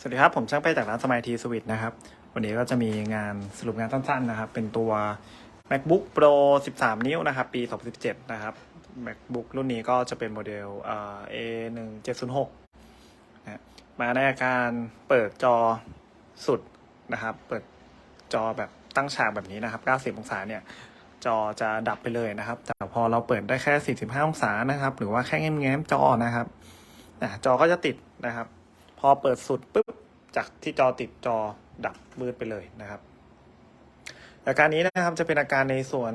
สวัสดีครับ ผมช่างเป้จากร้านสมัยทีสวิตนะครับ วันนี้ก็จะมีงานสรุปงานสั้นๆนะครับ เป็นตัว macbook pro 13 นิ้วนะครับ ปี 2017 นะครับ macbook รุ่นนี้ก็จะเป็นโมเดลเอ่อ a 1 7 0 6นะมาในอาการเปิดจอสุดนะครับ เปิดจอแบบตั้งฉากแบบนี้นะครับ 90 องศาเนี่ย จอจะดับไปเลยนะครับ แต่พอเราเปิดได้แค่ 45 องศานะครับ หรือว่าแค่แง้มๆจอนะครับอะจอก็จะติดนะครับ พอเปิดสุดปุ๊บจากที่จอติดจอดับมืดไปเลยนะครับ อาการนี้นะครับจะเป็นอาการในส่วน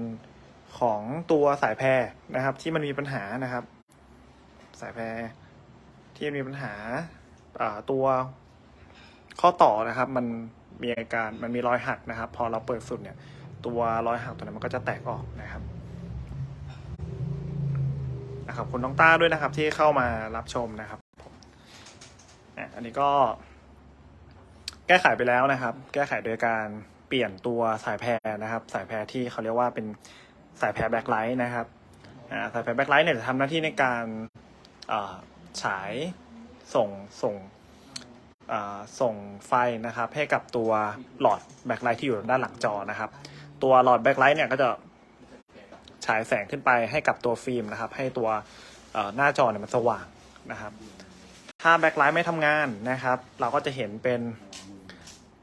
ของตัวสายแพรนะครับ ที่มันมีปัญหานะครับ สายแพรที่มีปัญหาาตัวข้อต่อนะครับ มันมีอาการมันมีรอยหักนะครับ พอเราเปิดสุดเนี่ย ตัวรอยหักตัวนั้นมันก็จะแตกออกนะครับนะครับคุณน้องต้าด้วยนะครับที่เข้ามารับชมนะครับ อันนี้ก็ แก้ไขไปแล้วนะครับ แก้ไขโดยการเปลี่ยนตัวสายแพรนะครับ สายแพรที่เขาเรียกว่าเป็นสายแพรแบ็คไลท์นะครับสายแพรแบ็คไลท์เนี่ยจะทำหน้าที่ในการฉายส่งส่งส่งไฟนะครับ ให้กับตัวหลอดแบ็คไลท์ที่อยู่ด้านหลังจอนะครับ ตัวหลอดแบ็คไลท์เนี่ยก็จะฉายแสงขึ้นไปให้กับตัวฟิล์มนะครับ ให้ตัวหน้าจอเนี่ยมันสว่างนะครับ ถ้าแบ็คไลท์ไม่ทำงานนะครับ เราก็จะเห็นเป็น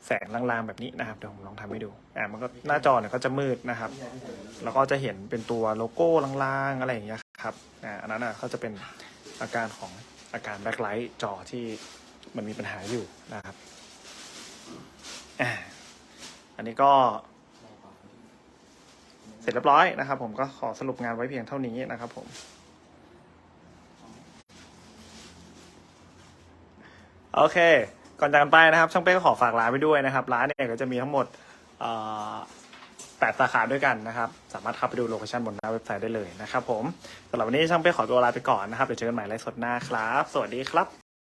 แสงลางๆแบบนี้นะครับเดี๋ยวผมลองทำให้ดูอ่ามันก็หน้าจอเนี่ยก็จะมืดนะครับแล้วก็จะเห็นเป็นตัวโลโก้ลางๆอะไรอย่างเงี้ยครับอ่าอันนั้นอะเขาจะเป็นอาการของอาการแบ็คไลท์จอที่มันมีปัญหาอยู่นะครับอ่าอันนี้ก็เสร็จเรียบร้อยนะครับ ผมก็ขอสรุปงานไว้เพียงเท่านี้นะครับผม โอเค ก่อนจากกันไปนะครับ ช่างเป้ก็ขอฝากร้านไว้ด้วยนะครับ ร้านเนี่ยก็จะมีทั้งหมดแปดสาขาด้วยกันนะครับ สามารถเข้าไปดูโลเคชั่นบนหน้าเว็บไซต์ได้เลยนะครับผมสำหรับวันนี้ช่างเป้ขอตัวลาไปก่อนนะครับ เดี๋ยวเจอกันใหม่ไลฟ์สดหน้าครับ สวัสดีครับ